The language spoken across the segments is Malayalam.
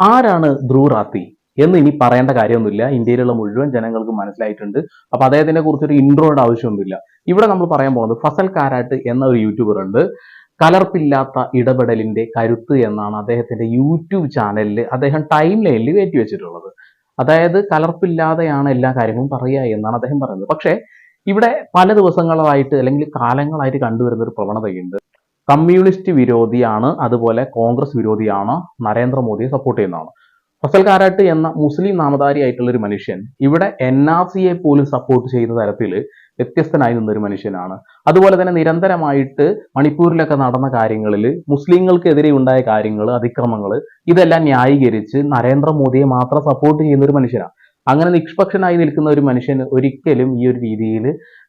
ആരാണ് ധ്രുവ് റാത്തി എന്ന് ഇനി പറയേണ്ട കാര്യമൊന്നുമില്ല. ഇന്ത്യയിലുള്ള മുഴുവൻ ജനങ്ങൾക്ക് മനസ്സിലായിട്ടുണ്ട്. അപ്പൊ അദ്ദേഹത്തിനെ കുറിച്ചൊരു ഇൻട്രോയുടെ ആവശ്യമൊന്നുമില്ല. ഇവിടെ നമ്മൾ പറയാൻ പോകുന്നത് ഫസൽ കാരാട്ട് എന്ന ഒരു യൂട്യൂബർ ഉണ്ട്. കലർപ്പില്ലാത്ത ഇടപെടലിന്റെ കരുത്ത് എന്നാണ് അദ്ദേഹത്തിന്റെ യൂട്യൂബ് ചാനലിൽ അദ്ദേഹം ടൈം ലൈനിൽ കയറ്റി വെച്ചിട്ടുള്ളത് അതായത് കലർപ്പില്ലാതെയാണ് എല്ലാ കാര്യങ്ങളും പറയുക എന്നാണ് അദ്ദേഹം പറയുന്നത്. പക്ഷേ ഇവിടെ പല ദിവസങ്ങളായിട്ട് അല്ലെങ്കിൽ കാലങ്ങളായിട്ട് കണ്ടുവരുന്ന ഒരു പ്രവണതയുണ്ട്. കമ്മ്യൂണിസ്റ്റ് വിരോധിയാണ് അതുപോലെ കോൺഗ്രസ് വിരോധിയാണ് നരേന്ദ്രമോദിയെ സപ്പോർട്ട് ചെയ്യുന്നതാണ്. ഫസൽ കാരാട്ട് എന്ന മുസ്ലിം നാമധാരി ആയിട്ടുള്ള ഒരു മനുഷ്യൻ ഇവിടെ എൻ ആർ സിയെ പോലും സപ്പോർട്ട് ചെയ്യുന്ന തരത്തിൽ വ്യത്യസ്തനായി നിന്നൊരു മനുഷ്യനാണ്. അതുപോലെ തന്നെ നിരന്തരമായിട്ട് മണിപ്പൂരിലൊക്കെ നടന്ന കാര്യങ്ങളിൽ മുസ്ലിങ്ങൾക്കെതിരെ ഉണ്ടായ കാര്യങ്ങൾ അതിക്രമങ്ങൾ ഇതെല്ലാം ന്യായീകരിച്ച് നരേന്ദ്രമോദിയെ മാത്രം സപ്പോർട്ട് ചെയ്യുന്ന ഒരു മനുഷ്യനാണ്. അങ്ങനെ നിഷ്പക്ഷനായി നിൽക്കുന്ന ഒരു മനുഷ്യൻ ഒരിക്കലും ഈ ഒരു രീതിയിൽ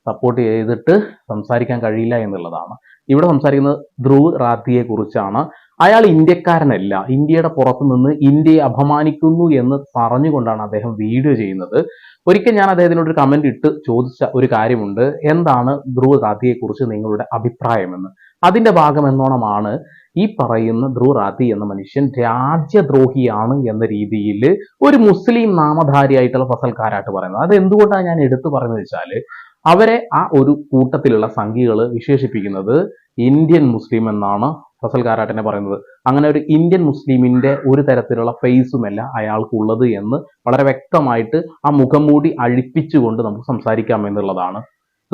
സപ്പോർട്ട് ചെയ്തിട്ട് സംസാരിക്കാൻ കഴിയില്ല എന്നുള്ളതാണ്. ഇവിടെ സംസാരിക്കുന്നത് ധ്രുവ് റാത്തിയെ കുറിച്ചാണ്. അയാൾ ഇന്ത്യക്കാരനല്ല. ഇന്ത്യയുടെ പുറത്തു നിന്ന് ഇന്ത്യയെ അപമാനിക്കുന്നു എന്ന് പറഞ്ഞുകൊണ്ടാണ് അദ്ദേഹം വീഡിയോ ചെയ്യുന്നത്. ഒരിക്കൽ ഞാൻ അദ്ദേഹത്തിനോട് ഒരു കമന്റ് ഇട്ട് ചോദിച്ച ഒരു കാര്യമുണ്ട്. എന്താണ് ധ്രുവ് റാത്തിയെ കുറിച്ച് നിങ്ങളുടെ അഭിപ്രായമെന്ന് അതിന്റെ ഭാഗം എന്നോണമാണ് ഈ പറയുന്ന ധ്രുവ് റാത്തി എന്ന മനുഷ്യൻ രാജ്യദ്രോഹിയാണ് എന്ന രീതിയിൽ ഒരു മുസ്ലിം നാമധാരിയായിട്ടുള്ള ഫസൽ കാരാട്ട് പറയുന്നത്. അത് എന്തുകൊണ്ടാണ് ഞാൻ എടുത്തു പറയുന്നത് വെച്ചാൽ അവരെ ആ ഒരു കൂട്ടത്തിലുള്ള സംഖ്യകൾ വിശേഷിപ്പിക്കുന്നത് ഇന്ത്യൻ മുസ്ലിം എന്നാണ് ഫസൽ കാരാട്ടിനെ പറയുന്നത്. അങ്ങനെ ഒരു ഇന്ത്യൻ മുസ്ലിമിന്റെ ഒരു തരത്തിലുള്ള ഫേസുമല്ല അയാൾക്കുള്ളത് എന്ന് വളരെ വ്യക്തമായിട്ട് ആ മുഖംമൂടി അഴിപ്പിച്ചുകൊണ്ട് നമുക്ക് സംസാരിക്കാം എന്നുള്ളതാണ്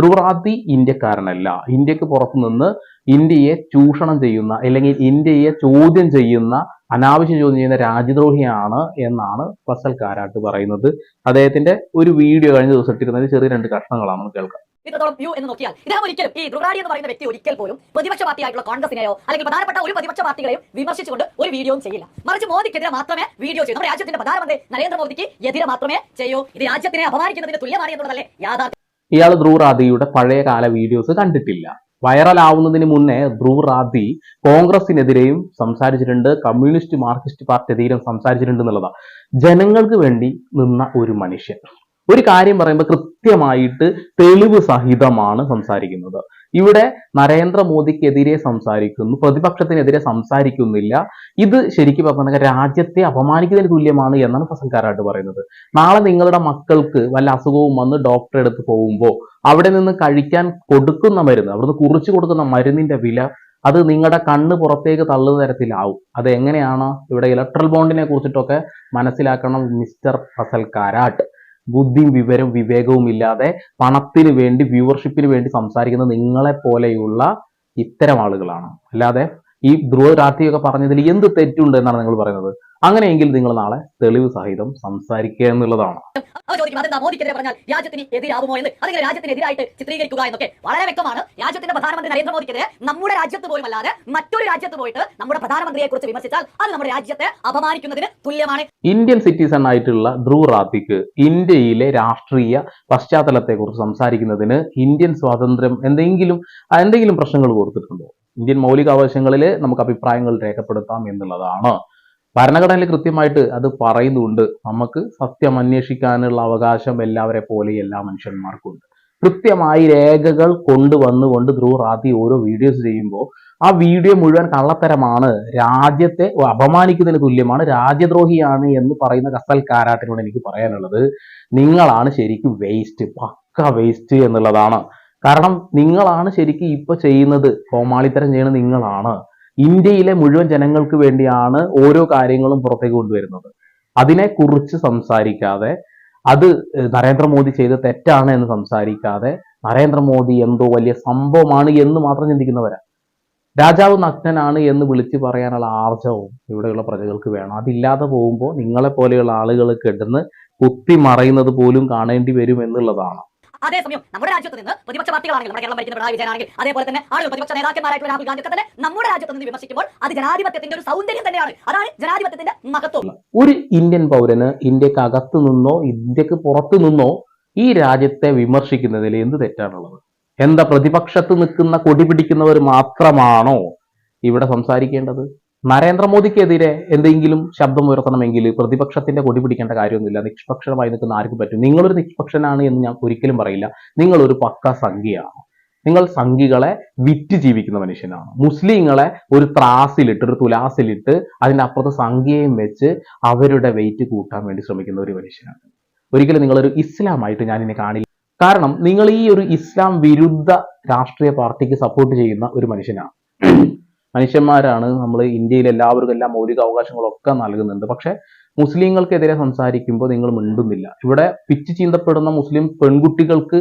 ധ്രുവറാത്തി ഇന്ത്യക്കാരനല്ല. ഇന്ത്യയ്ക്ക് പുറത്തുനിന്ന് ഇന്ത്യയെ ചൂഷണം ചെയ്യുന്ന അല്ലെങ്കിൽ ഇന്ത്യയെ ചോദ്യം ചെയ്യുന്ന അനാവശ്യം ചോദ്യം ചെയ്യുന്ന രാജ്യദ്രോഹിയാണ് എന്നാണ് ഫസൽ കാരാട്ട് പറയുന്നത്. അദ്ദേഹത്തിന്റെ ഒരു വീഡിയോ കഴിഞ്ഞ ദിവസം ഇട്ടിരുന്നതിൽ ചെറിയ രണ്ട് കഷ്ണങ്ങളാണ് നമുക്ക് കേൾക്കാം. ഇത്രത്തോളം വ്യൂ എന്ന് നോക്കിയാൽ ഇദ്ദേഹം ഒരിക്കലും ഈ ധ്രുവനാടി എന്ന് പറയുന്ന വ്യക്തി ഒരിക്കൽ പോലും പ്രതിപക്ഷ പാർട്ടിയായിട്ടുള്ള കോൺഗ്രസിനെയോ അല്ലെങ്കിൽ പ്രധാനപ്പെട്ട ഒരു പ്രതിപക്ഷ പാർട്ടികളെയും വിമർശിച്ചുകൊണ്ട് ഒരു വീഡിയോയും ചെയ്യില്ല. മറിച്ച് മോദിക്കെതിരെ മാത്രമേ വീഡിയോ ചെയ്യൂ. നമ്മുടെ രാജ്യത്തിന്റെ പ്രധാനമന്ത്രി നരേന്ദ്രമോദിക്ക് എതിരെ മാത്രമേ ചെയ്യൂ. ഇത് രാജ്യത്തിനെ അപമാനിക്കുന്നതിന് തുല്യമാണ് എന്നുള്ളതല്ലേ യാഥാർത്ഥ്യം. ഇയാൾ ധ്രുവ് റാദിയുടെ പഴയകാല വീഡിയോസ് കണ്ടിട്ടില്ല. വൈറലാവുന്നതിന് മുന്നേ ധ്രുവ് റാദി കോൺഗ്രസിനെതിരെയും സംസാരിച്ചിട്ടുണ്ട് കമ്മ്യൂണിസ്റ്റ് മാർക്സിസ്റ്റ് പാർട്ടി എതിരെയും സംസാരിച്ചിട്ടുണ്ട് എന്നുള്ളതാണ്. ജനങ്ങൾക്ക് വേണ്ടി നിന്ന ഒരു മനുഷ്യൻ. ഒരു കാര്യം പറയുമ്പോൾ കൃത്യമായിട്ട് തെളിവ് സഹിതമാണ് സംസാരിക്കുന്നത്. ഇവിടെ നരേന്ദ്രമോദിക്കെതിരെ സംസാരിക്കുന്നു പ്രതിപക്ഷത്തിനെതിരെ സംസാരിക്കുന്നില്ല. ഇത് ശരിക്കും പറഞ്ഞാൽ രാജ്യത്തെ അപമാനിക്കുന്നതിന് തുല്യമാണ് എന്നാണ് ഫസൽ കാരാട്ട് പറയുന്നത്. നാളെ നിങ്ങളുടെ മക്കൾക്ക് വല്ല അസുഖവും വന്ന് ഡോക്ടറെ അടുത്ത് പോകുമ്പോൾ അവിടെ നിന്ന് കഴിക്കാൻ കൊടുക്കുന്ന മരുന്ന് അവിടുന്ന് കുറിച്ചു കൊടുക്കുന്ന മരുന്നിന്റെ വില അത് നിങ്ങളുടെ കണ്ണ് പുറത്തേക്ക് തള്ളുന്ന തരത്തിലാവും. അത് എങ്ങനെയാണ് ഇവിടെ ഇലക്ട്രൽ ബോണ്ടിനെ കുറിച്ചിട്ടൊക്കെ മനസ്സിലാക്കണം മിസ്റ്റർ ഫസൽ കാരാട്ട് ബുദ്ധിയും വിവരവും വിവേകവും ഇല്ലാതെ പണത്തിന് വേണ്ടി വ്യൂവർഷിപ്പിന് വേണ്ടി സംസാരിക്കുന്ന നിങ്ങളെ പോലെയുള്ള ഇത്തരം ആളുകളാണ്. അല്ലാതെ ഈ ധ്രുവ രാത്രിയൊക്കെ പറഞ്ഞതിൽ എന്ത് തെറ്റുണ്ട് എന്നാണ് നിങ്ങൾ പറയുന്നത്? അങ്ങനെയെങ്കിൽ നിങ്ങൾ നാളെ തെളിവ് സഹിതം സംസാരിക്കുക എന്നുള്ളതാണ്. പറഞ്ഞാൽ രാജ്യത്തിന് എതിരാകുമോ എന്ന്? അല്ലെങ്കിൽ രാജ്യത്തിന് എതിരായിട്ട് ചിത്രീകരിക്കുക എന്നൊക്കെ. വളരെ വ്യക്തമാണ്. രാജ്യത്തിന്റെ പ്രധാനമന്ത്രി നരേന്ദ്രമോദിക്കെതിരെ നമ്മുടെ രാജ്യത്ത് പോലും അല്ലാതെ മറ്റൊരു രാജ്യത്ത് പോയിട്ട് നമ്മുടെ പ്രധാനമന്ത്രിയെ കുറിച്ച് വിമർശിച്ചാൽ അത് നമ്മുടെ രാജ്യത്തെ അപമാനിക്കുന്നതിന് തുല്യമാണ്. ഇന്ത്യൻ സിറ്റിസൺ ആയിട്ടുള്ള ധ്രുവ് റാത്തിക്ക് ഇന്ത്യയിലെ രാഷ്ട്രീയ പശ്ചാത്തലത്തെ കുറിച്ച് സംസാരിക്കുന്നതിന് ഇന്ത്യൻ സ്വാതന്ത്ര്യം എന്തെങ്കിലും എന്തെങ്കിലും പ്രശ്നങ്ങൾ കൊടുത്തിട്ടുണ്ടോ? ഇന്ത്യൻ മൗലികാവകാശങ്ങളിൽ നമുക്ക് അഭിപ്രായങ്ങൾ രേഖപ്പെടുത്താം എന്നുള്ളതാണ്. ഭരണഘടനയിൽ കൃത്യമായിട്ട് അത് പറയുന്നുണ്ട്. നമുക്ക് സത്യം അന്വേഷിക്കാനുള്ള അവകാശം എല്ലാവരെ പോലെ എല്ലാ മനുഷ്യന്മാർക്കുണ്ട് കൃത്യമായി രേഖകൾ കൊണ്ടുവന്നുകൊണ്ട് ധ്രുവ് റാത്തി ഓരോ വീഡിയോസ് ചെയ്യുമ്പോൾ ആ വീഡിയോ മുഴുവൻ കള്ളത്തരമാണ്. രാജ്യത്തെ അപമാനിക്കുന്നതിന് തുല്യമാണ്. രാജ്യദ്രോഹിയാണ് എന്ന് പറയുന്ന കസൽ കാരാട്ടിനോട് എനിക്ക് പറയാനുള്ളത്. നിങ്ങളാണ് ശരിക്കും വേസ്റ്റ് പക്ക വേസ്റ്റ് എന്നുള്ളതാണ്. കാരണം നിങ്ങളാണ് ശരിക്കും ഇപ്പൊ ചെയ്യുന്നത്. കോമാളിത്തരം ചെയ്യുന്നത് നിങ്ങളാണ്. ഇന്ത്യയിലെ മുഴുവൻ ജനങ്ങൾക്ക് വേണ്ടിയാണ് ഓരോ കാര്യങ്ങളും പുറത്തേക്ക് കൊണ്ടുവരുന്നത്. അതിനെക്കുറിച്ച് സംസാരിക്കാതെ അത് നരേന്ദ്രമോദി ചെയ്ത തെറ്റാണ് എന്ന് സംസാരിക്കാതെ നരേന്ദ്രമോദി എന്തോ വലിയ സംഭവമാണ് എന്ന് മാത്രം ചിന്തിക്കുന്നവരാ. രാജാവ് നഗ്നനാണ് എന്ന് വിളിച്ചു പറയാനുള്ള ആർജവും ഇവിടെയുള്ള പ്രജകൾക്ക് വേണം. അതില്ലാതെ പോകുമ്പോൾ നിങ്ങളെ പോലെയുള്ള ആളുകൾ കിടന്ന് കുത്തി മറയുന്നത് പോലും കാണേണ്ടി വരും എന്നുള്ളതാണ്. അതേസമയം നമ്മുടെ രാജ്യത്ത് നിന്ന് പ്രതിപക്ഷ പാർട്ടികളാണെങ്കിൽ നമ്മുടെ കേരളം ഭരിക്കുന്ന പിണറായി വിജയനാണെങ്കിൽ അതേപോലെ തന്നെ ആളുകൾ പ്രതിപക്ഷ നേതാക്കന്മാരായിട്ടുള്ള രാഹുൽ ഗാന്ധി ഒക്കെ തന്നെ നമ്മുടെ രാജ്യത്ത് നിന്ന് വിമർശിക്കുമ്പോൾ അത് ജനാധിപത്യത്തിന്റെ ഒരു സൗന്ദര്യം തന്നെയാണ്. അതാണ് ജനാധിപത്യത്തിന്റെ മഹത്വം. ഒരു ഇന്ത്യൻ പൗരന് ഇന്ത്യയ്ക്ക് അകത്തു നിന്നോ ഇന്ത്യയ്ക്ക് പുറത്തു നിന്നോ ഈ രാജ്യത്തെ വിമർശിക്കുന്നതിൽ എന്ത് തെറ്റാണുള്ളത്? എന്താ പ്രതിപക്ഷത്ത് നിൽക്കുന്ന കൊടി പിടിക്കുന്നവർ മാത്രമാണോ ഇവിടെ സംസാരിക്കേണ്ടത്? നരേന്ദ്രമോദിക്കെതിരെ എന്തെങ്കിലും ശബ്ദം ഉയർത്തണമെങ്കിൽ പ്രതിപക്ഷത്തിന്റെ കൊടി പിടിക്കേണ്ട കാര്യമൊന്നുമില്ല. നിഷ്പക്ഷമായി നിൽക്കുന്ന ആർക്കും പറ്റും. നിങ്ങളൊരു നിഷ്പക്ഷനാണ് എന്ന് ഞാൻ ഒരിക്കലും പറയില്ല. നിങ്ങളൊരു പക്ക സംഖ്യയാണ് നിങ്ങൾ സംഖികളെ വിറ്റ് ജീവിക്കുന്ന മനുഷ്യനാണ്. മുസ്ലിങ്ങളെ ഒരു ത്രാസിലിട്ട് ഒരു തുലാസിലിട്ട് അതിനപ്പുറത്ത് സംഖ്യയും വെച്ച് അവരുടെ വെയിറ്റ് കൂട്ടാൻ വേണ്ടി ശ്രമിക്കുന്ന ഒരു മനുഷ്യനാണ്. ഒരിക്കലും നിങ്ങളൊരു ഇസ്ലാമായിട്ട് ഞാൻ ഇനി കാണില്ല. കാരണം നിങ്ങൾ ഈ ഒരു ഇസ്ലാം വിരുദ്ധ രാഷ്ട്രീയ പാർട്ടിക്ക് സപ്പോർട്ട് ചെയ്യുന്ന ഒരു മനുഷ്യനാണ്. മനുഷ്യന്മാരാണ് നമ്മൾ ഇന്ത്യയിൽ എല്ലാവർക്കും എല്ലാ മൗലിക അവകാശങ്ങളൊക്കെ നൽകുന്നുണ്ട്. പക്ഷെ മുസ്ലിങ്ങൾക്കെതിരെ സംസാരിക്കുമ്പോൾ നിങ്ങൾ മിണ്ടുന്നില്ല. ഇവിടെ പിച്ച് ചീന്തപ്പെടുന്ന മുസ്ലിം പെൺകുട്ടികൾക്ക്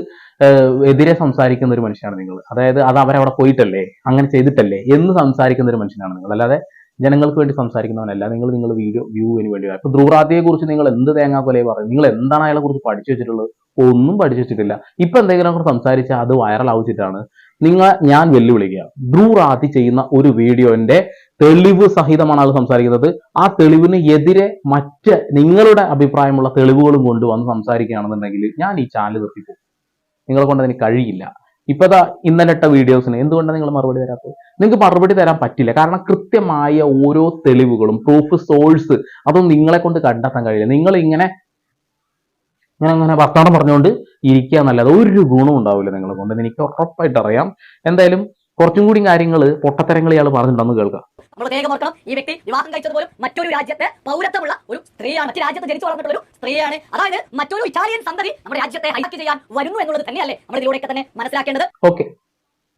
എതിരെ സംസാരിക്കുന്ന ഒരു മനുഷ്യനാണ് നിങ്ങൾ. അതായത് അത് അവരവിടെ പോയിട്ടല്ലേ? അങ്ങനെ ചെയ്തിട്ടല്ലേ? എന്ന് സംസാരിക്കുന്ന ഒരു മനുഷ്യനാണ് നിങ്ങൾ. അല്ലാതെ ജനങ്ങൾക്ക് വേണ്ടി സംസാരിക്കുന്നവനല്ല. നിങ്ങൾ നിങ്ങൾ വീഡിയോ വ്യൂവിന് വേണ്ടി ഇപ്പൊ ധ്രുവറാദിയെ കുറിച്ച് നിങ്ങൾ എന്ത് തേങ്ങാ കൊലയെ പറയും നിങ്ങൾ എന്താണ് അയാളെ കുറിച്ച് പഠിച്ചു വെച്ചിട്ടുള്ളത്? ഒന്നും പഠിച്ചു വെച്ചിട്ടില്ല. ഇപ്പൊ എന്തെങ്കിലും സംസാരിച്ചാൽ അത് വൈറൽ ആവശ്യത്തിട്ടാണ് നിങ്ങൾ ഞാൻ വെല്ലുവിളിക്കുക ധ്രുവറാദി ചെയ്യുന്ന ഒരു വീഡിയോന്റെ തെളിവ് സഹിതമാണ് ആൾ സംസാരിക്കുന്നത്. ആ തെളിവിന് എതിരെ മറ്റ് നിങ്ങളുടെ അഭിപ്രായമുള്ള തെളിവുകളും കൊണ്ടുവന്ന് സംസാരിക്കുകയാണെന്നുണ്ടെങ്കിൽ ഞാൻ ഈ ചാനൽ നിർത്തിപ്പോകും നിങ്ങളെ കൊണ്ട് അതിന് കഴിയില്ല. ഇപ്പതാ ഇന്നലെട്ട വീഡിയോസിന് എന്തുകൊണ്ടാണ് നിങ്ങൾ മറുപടി തരാത്തത്? നിങ്ങൾക്ക് മറുപടി തരാൻ പറ്റില്ല. കാരണം കൃത്യമായ ഓരോ തെളിവുകളും പ്രൂഫ് സോഴ്സ് അതൊന്നും നിങ്ങളെ കൊണ്ട് കണ്ടെത്താൻ കഴിയില്ല. നിങ്ങൾ ഇങ്ങനെ ഇങ്ങനെ അങ്ങനെ വർത്തമാനം പറഞ്ഞുകൊണ്ട് ഇരിക്കുക എന്നല്ലാതെ ഒരു ഗുണവും ഉണ്ടാവില്ല നിങ്ങളെ കൊണ്ട്. എനിക്ക് ഉറപ്പായിട്ട് അറിയാം. എന്തായാലും കുറച്ചും കൂടി കാര്യങ്ങൾ പൊട്ടത്തരങ്ങൾ ഇയാൾ പറഞ്ഞിട്ടുണ്ടെന്ന് കേൾക്കാം. നമ്മൾ വേഗം ഓർക്കണം ഈ വ്യക്തി വിവാഹം കഴിച്ചത് പോലും മറ്റൊരു രാജ്യത്തെ പൗരത്വമുള്ള ഒരു സ്ത്രീയാണ്. മറ്റു രാജ്യത്ത് ജനിച്ചു വളർന്നിട്ടുള്ള ഒരു സ്ത്രീയാണ്. അതായത് മറ്റൊരു ഇറ്റാലിയൻ സന്തതി നമ്മുടെ രാജ്യത്തെ ഹൈക്ക് ചെയ്യാൻ വരുന്നു എന്നുള്ളത് തന്നെയല്ലേ നമ്മൾ ഇതിലൂടെയൊക്കെ തന്നെ മനസ്സിലാക്കേണ്ടത്. ഓക്കെ.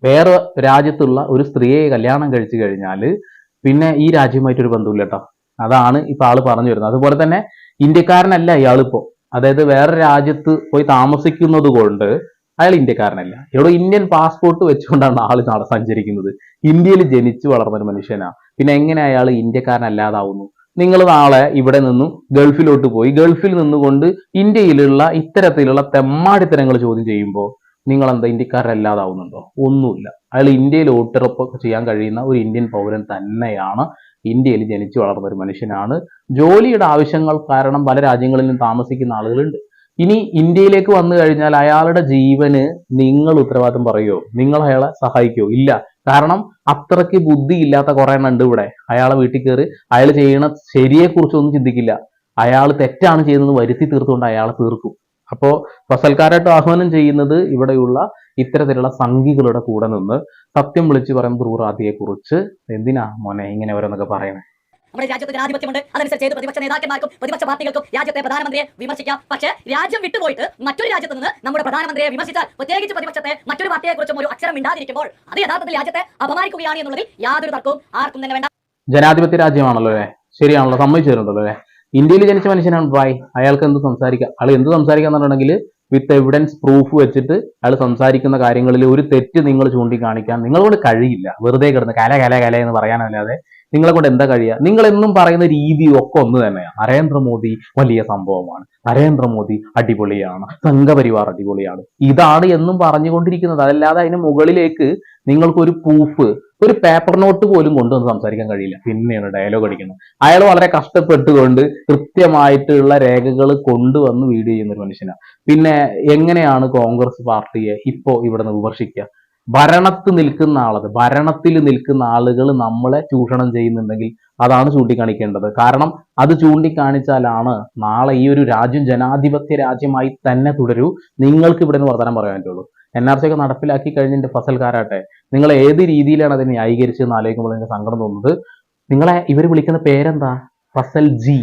വേറെ രാജ്യത്തുള്ള ഒരു സ്ത്രീയെ കല്യാണം കഴിച്ചു കഴിഞ്ഞാൽ പിന്നെ ഈ രാജ്യമായിട്ടൊരു ബന്ധമില്ല കേട്ടോ. അതാണ് ഇപ്പൊ ആൾ പറഞ്ഞു വരുന്നത്. അതുപോലെ തന്നെ ഇന്ത്യക്കാരനല്ല ഇയാളിപ്പോ. അതായത് വേറെ രാജ്യത്ത് പോയി താമസിക്കുന്നത് കൊണ്ട് അയാൾ ഇന്ത്യക്കാരനല്ല. ഇവിടെ ഇന്ത്യൻ പാസ്പോർട്ട് വെച്ചുകൊണ്ടാണ് ആൾ നാളെ സഞ്ചരിക്കുന്നത്. ഇന്ത്യയിൽ ജനിച്ചു വളർന്ന ഒരു മനുഷ്യനാ. പിന്നെ എങ്ങനെ അയാൾ ഇന്ത്യക്കാരനല്ലാതാവുന്നു? നിങ്ങൾ നാളെ ഇവിടെ നിന്നും ഗൾഫിലോട്ട് പോയി ഗൾഫിൽ നിന്നുകൊണ്ട് ഇന്ത്യയിലുള്ള ഇത്തരത്തിലുള്ള തെമ്മാടിത്തരങ്ങൾ ചോദ്യം ചെയ്യുമ്പോൾ നിങ്ങൾ എന്താ ഇന്ത്യക്കാരല്ലാതാവുന്നുണ്ടോ ഒന്നുമില്ല. അയാൾ ഇന്ത്യയിൽ വോട്ടുറപ്പ് ചെയ്യാൻ കഴിയുന്ന ഒരു ഇന്ത്യൻ പൗരൻ തന്നെയാണ് ഇന്ത്യയിൽ ജനിച്ചു വളർന്ന ഒരു മനുഷ്യനാണ്. ജോലിയുടെ ആവശ്യങ്ങൾ കാരണം പല രാജ്യങ്ങളിലും താമസിക്കുന്ന ആളുകളുണ്ട്. ഇനി ഇന്ത്യയിലേക്ക് വന്നു കഴിഞ്ഞാൽ അയാളുടെ ജീവന് നിങ്ങൾ ഉത്തരവാദിത്തം പറയുമോ നിങ്ങൾ അയാളെ സഹായിക്കുമോ ഇല്ല. കാരണം അത്രയ്ക്ക് ബുദ്ധി ഇല്ലാത്ത കുറെ എണ്ണം ഉണ്ട് ഇവിടെ. അയാളെ വീട്ടിൽ കയറി അയാൾ ചെയ്യണ ശരിയെക്കുറിച്ചൊന്നും ചിന്തിക്കില്ല. അയാൾ തെറ്റാണ് ചെയ്യുന്നത് വരുത്തി തീർത്തുകൊണ്ട് അയാളെ തീർക്കും. അപ്പോ ഫസൽക്കാരായിട്ട് ആഹ്വാനം ചെയ്യുന്നത് ഇവിടെയുള്ള ഇത്തരത്തിലുള്ള സംഘികളുടെ കൂടെ നിന്ന് സത്യം വിളിച്ചു പറയും ധ്രുവറാദിയെ കുറിച്ച് എന്തിനാ മോനെ ഇങ്ങനെ ഓരോന്നൊക്കെ പറയണേ നമ്മുടെ രാജ്യത്ത് ജനാധിപത്യമുണ്ട്. അതനുസരിച്ച് ഏത് പ്രതിപക്ഷ നേതാക്കന്മാർക്കും പ്രതിപക്ഷ പാർട്ടികൾക്കും രാജ്യത്തെ പ്രധാനമന്ത്രിയെ വിമർശിക്കാം. പക്ഷേ രാജ്യം വിട്ടുപോയിട്ട് മറ്റൊരു രാജ്യത്ത് നിന്ന് നമ്മുടെ പ്രധാനമന്ത്രിയെ വിമർശിച്ചാൽ പ്രത്യേകിച്ച് പ്രതിപക്ഷത്തെ മറ്റൊരു പാർട്ടിയെ കുറിച്ചും ഒരു അക്ഷരം ഇണ്ടാതിരിക്കുമ്പോൾ അത് യഥാർത്ഥത്തിൽ രാജ്യത്തെ അപമാനിക്കുകയാണ് എന്നുള്ളതിൽ യാതൊരു തർക്കവും ആർക്കും തന്നെ വേണ്ട. ജനാധിപത്യ രാജ്യമാണല്ലോ അല്ലേ? ശരിയാണല്ലോ. സമ്മതിച്ചിരുന്നല്ലോ അല്ലേ? ഇന്ത്യയിൽ ജനിച്ച മനുഷ്യനാണ് ബായ് അയാൾക്ക് എന്ത് സംസാരിക്കാം? അയാൾ എന്ത് സംസാരിക്കാന്നുണ്ടെങ്കിൽ വിത്ത് എവിഡൻസ് പ്രൂഫ് വെച്ചിട്ട് അയാൾ സംസാരിക്കുന്ന കാര്യങ്ങളിൽ ഒരു തെറ്റ് നിങ്ങൾ ചൂണ്ടിക്കാണിക്കാൻ നിങ്ങളോട് കഴിയില്ല. വെറുതെ കിടന്ന് കല കല കല എന്ന് പറയാനല്ലാതെ നിങ്ങളെ കൊണ്ട് എന്താ കഴിയുക? നിങ്ങൾ എന്നും പറയുന്ന രീതി ഒക്കെ ഒന്ന് തന്നെയാണ്. നരേന്ദ്രമോദി വലിയ സംഭവമാണ്. നരേന്ദ്രമോദി അടിപൊളിയാണ്. സംഘപരിവാർ അടിപൊളിയാണ്. ഇതാണ് എന്നും പറഞ്ഞുകൊണ്ടിരിക്കുന്നത്. അതല്ലാതെ അതിന് മുകളിലേക്ക് നിങ്ങൾക്കൊരു പ്രൂഫ് ഒരു പേപ്പർ നോട്ട് പോലും കൊണ്ടുവന്ന് സംസാരിക്കാൻ കഴിയില്ല. പിന്നെയാണ് ഡയലോഗ് അടിക്കുന്നത്. അയാൾ വളരെ കഷ്ടപ്പെട്ടുകൊണ്ട് കൃത്യമായിട്ടുള്ള രേഖകൾ കൊണ്ടുവന്ന് വീഡിയോ ചെയ്യുന്ന ഒരു മനുഷ്യനാണ് പിന്നെ എങ്ങനെയാണ് കോൺഗ്രസ് പാർട്ടിയെ ഇപ്പോ ഇവിടെ നിന്ന് വിമർശിക്കുക? ഭരണത്ത് നിൽക്കുന്ന ആളത് ഭരണത്തിൽ നിൽക്കുന്ന ആളുകൾ നമ്മളെ ചൂഷണം ചെയ്യുന്നുണ്ടെങ്കിൽ അതാണ് ചൂണ്ടിക്കാണിക്കേണ്ടത്. കാരണം അത് ചൂണ്ടിക്കാണിച്ചാലാണ് നാളെ ഈ ഒരു രാജ്യം ജനാധിപത്യ രാജ്യമായി തന്നെ തുടരൂ. നിങ്ങൾക്ക് ഇവിടെ നിന്ന് വർത്തമാനം പറയാൻ പറ്റുള്ളൂ. എൻ ആർ സി ഒക്കെ നടപ്പിലാക്കി കഴിഞ്ഞിട്ട് ഫസൽ കാരാട്ടെ നിങ്ങൾ ഏത് രീതിയിലാണ് അതിനെ ന്യായീകരിച്ചതെന്ന് ആലോചിക്കുമ്പോൾ എനിക്ക് സങ്കടം തോന്നുന്നത്? നിങ്ങളെ ഇവർ വിളിക്കുന്ന പേരെന്താ? ഫസൽ ജി.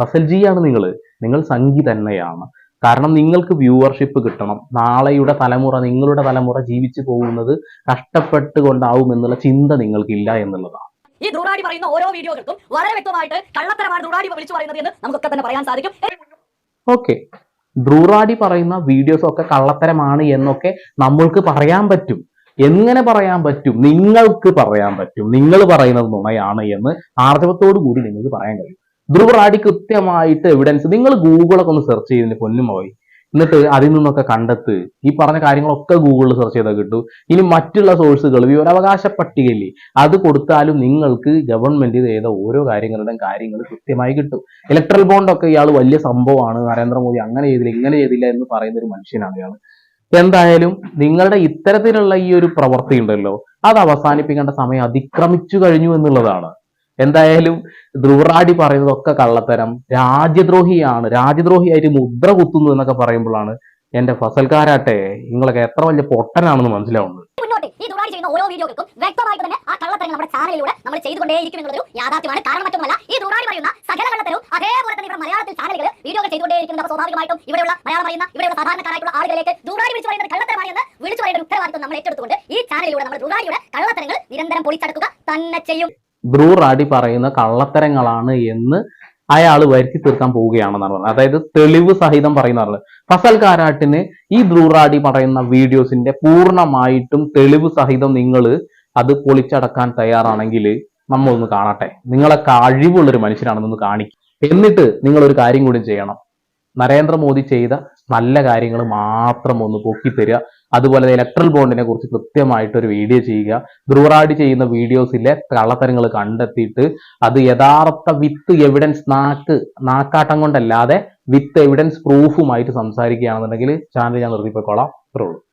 ഫസൽ ജി ആണ് നിങ്ങൾ നിങ്ങൾ സംഗി തന്നെയാണ്. കാരണം നിങ്ങൾക്ക് വ്യൂവർഷിപ്പ് കിട്ടണം. നാളെയുടെ തലമുറ നിങ്ങളുടെ തലമുറ ജീവിച്ചു പോകുന്നത് കഷ്ടപ്പെട്ട് കൊണ്ടാവും എന്നുള്ള ചിന്ത നിങ്ങൾക്കില്ല എന്നുള്ളതാണ്. ഈ ദ്രൂടാടി പറയുന്ന ഓരോ വീഡിയോകൾക്കും വളരെ വ്യക്തമായിട്ട് കള്ളത്തരമാണ് ദ്രൂടാടി വിളിച്ചു പറയുന്നത് എന്ന് നമുക്കൊക്കെ തന്നെ പറയാൻ സാധിക്കും. ഓക്കെ. ബ്രൂറാഡി പറയുന്ന വീഡിയോസ് ഒക്കെ കള്ളത്തരമാണ് എന്നൊക്കെ നമ്മൾക്ക് പറയാൻ പറ്റും. എങ്ങനെ പറയാൻ പറ്റും? നിങ്ങൾക്ക് പറയാൻ പറ്റും. നിങ്ങൾ പറയുന്നത് നുണയാണ് എന്ന് ആർജവത്തോടു കൂടി നിങ്ങൾക്ക് പറയാൻ കഴിയും. ധ്രുവറാടി കൃത്യമായിട്ട് എവിഡൻസ് നിങ്ങൾ ഗൂഗിളൊക്കെ ഒന്ന് സെർച്ച് ചെയ്തിട്ട് പൊന്നും പോയി എന്നിട്ട് അതിൽ നിന്നൊക്കെ കണ്ടെത്ത് ഈ പറഞ്ഞ കാര്യങ്ങളൊക്കെ ഗൂഗിളിൽ സെർച്ച് ചെയ്താൽ കിട്ടും. ഇനി മറ്റുള്ള സോഴ്സുകൾ വിവരാവകാശ പട്ടികയിൽ അത് കൊടുത്താലും നിങ്ങൾക്ക് ഗവൺമെന്റ് ചെയ്ത ഓരോ കാര്യങ്ങളുടെയും കാര്യങ്ങൾ കൃത്യമായി കിട്ടും. ഇലക്ട്രൽ ബോണ്ടൊക്കെ ഇയാൾ വലിയ സംഭവമാണ്. നരേന്ദ്രമോദി അങ്ങനെ ചെയ്തില്ല ഇങ്ങനെ ചെയ്തില്ല എന്ന് പറയുന്ന ഒരു മനുഷ്യനാണ് ഇയാൾ എന്തായാലും നിങ്ങളുടെ ഇത്തരത്തിലുള്ള ഈ ഒരു പ്രവൃത്തി ഉണ്ടല്ലോ അത് അവസാനിപ്പിക്കേണ്ട സമയം അതിക്രമിച്ചു കഴിഞ്ഞു എന്നുള്ളതാണ്. എന്തായാലും ധ്രുവറാടി പറയുന്നതൊക്കെ കള്ളത്തരം. രാജ്യദ്രോഹിയാണ്. രാജ്യദ്രോഹിയായിട്ട് മുദ്ര കുത്തുന്നു എന്നൊക്കെ പറയുമ്പോഴാണ് എന്റെ ഫസൽക്കാരാട്ടെ നിങ്ങളൊക്കെ എത്ര വലിയ പൊട്ടനാണെന്ന് മനസ്സിലാവുന്നത്. ഈ ചെയ്യുന്ന ഓരോ വ്യക്തമായിട്ട് തന്നെ ആ കള്ളത്തരങ്ങൾ നമ്മുടെ ചാനലിലൂടെ നമ്മൾ ചെയ്തുകൊണ്ടേയിരിക്കും യാഥാർത്ഥ്യമാണ്. കാരണം ഈ പറയുന്ന കള്ളത്തരവും അതേപോലെ തന്നെ മലയാളത്തിൽ വീഡിയോകൾ സ്വാഭാവികമായിട്ടും വിളിച്ചു പറയുന്നത് ഉത്തരവാദിത്വം നമ്മൾ ഏറ്റെടുത്തുകൊണ്ട് ഈ ചാനലിലൂടെ നമ്മൾ ദുബായിയുടെ കള്ളത്തരങ്ങൾ നിരന്തരം പൊളിച്ചടക്കുക തന്നെ ചെയ്യും. ബ്രൂ റാഡി പറയുന്ന കള്ളത്തരങ്ങളാണ് എന്ന് അയാൾ വരുത്തി തീർക്കാൻ പോവുകയാണെന്നാണ് പറഞ്ഞത്. അതായത് തെളിവ് സഹിതം പറയുന്നതാണ് ഫസൽ കാരാട്ടിന് ഈ ബ്രൂറാഡി പറയുന്ന വീഡിയോസിന്റെ പൂർണമായിട്ടും തെളിവ് സഹിതം നിങ്ങൾ അത് പൊളിച്ചടക്കാൻ തയ്യാറാണെങ്കിൽ നമ്മൾ ഒന്ന് കാണട്ടെ. നിങ്ങളെ കഴിവുള്ളൊരു മനുഷ്യനാണെന്നൊന്ന് കാണിക്കും. എന്നിട്ട് നിങ്ങൾ ഒരു കാര്യം കൂടി ചെയ്യണം. നരേന്ദ്രമോദി ചെയ്ത നല്ല കാര്യങ്ങൾ മാത്രം ഒന്ന് പൊക്കിത്തരിക അതുപോലെ ഇലക്ട്രൽ ബോണ്ടിനെ കുറിച്ച് കൃത്യമായിട്ട് ഒരു വീഡിയോ ചെയ്യുക. ദ്രുവറാഡി ചെയ്യുന്ന വീഡിയോസിലെ കള്ളത്തരങ്ങൾ കണ്ടെത്തിയിട്ട് അത് യഥാർത്ഥ വിത്ത് എവിഡൻസ് നാക്ക് നാക്കാട്ടം കൊണ്ടല്ലാതെ വിത്ത് എവിഡൻസ് പ്രൂഫുമായിട്ട് സംസാരിക്കുകയാണെന്നുണ്ടെങ്കിൽ ചാനൽ ഞാൻ നിർത്തിപ്പോയിക്കോളാം അത്രേ